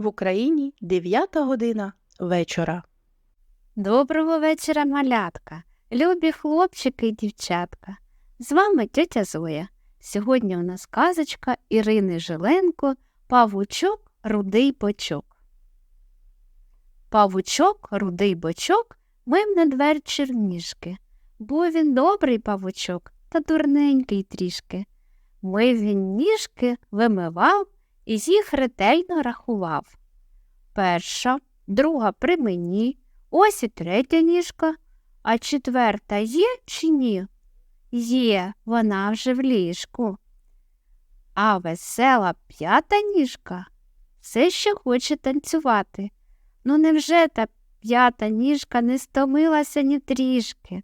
В Україні 9 година вечора. Доброго вечора, малятка, любі хлопчики і дівчатка. З вами тетя Зоя. Сьогодні у нас казочка Ірини Жиленко Павучок рудий бочок. Павучок рудий бочок мив надвечір ніжки. Був він добрий павучок та дурненький трішки. Мив він ніжки, вимивав і їх ретельно рахував. Перша, друга при мені, ось і третя ніжка, а четверта є чи ні? Є, вона вже в ліжку. А весела п'ята ніжка все ще хоче танцювати. Ну невже та п'ята ніжка не стомилася ні трішки?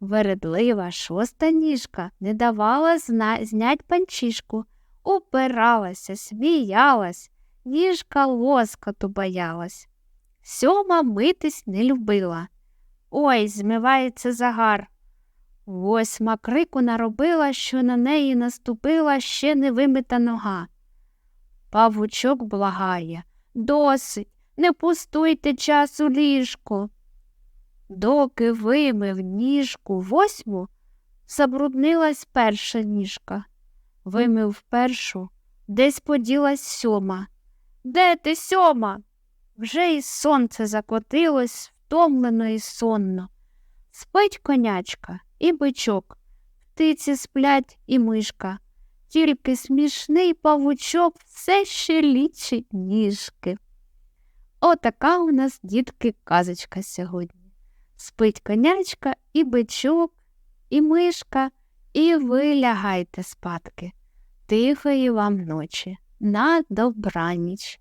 Вередлива шоста ніжка не давала зна... знять панчішку, упиралася, сміялась, ніжка лоскоту боялась. Сьома митись не любила. Ой, змивається загар. Восьма крику наробила, що на неї наступила ще не вимита нога. Павучок благає Досить, не пустуйте час у ліжку. Доки вимив ніжку восьму, забруднилась перша ніжка. Вимив першу, десь поділась сьома. Де ти сьома? Вже й сонце закотилось, втомлено і сонно. Спить конячка і бичок, птиці сплять і мишка, тільки смішний павучок все ще лічить ніжки. Отака у нас, дітки, казочка сьогодні. Спить конячка і бичок, і мишка, і ви лягайте спадки. Тихої вам ночі, на добраніч.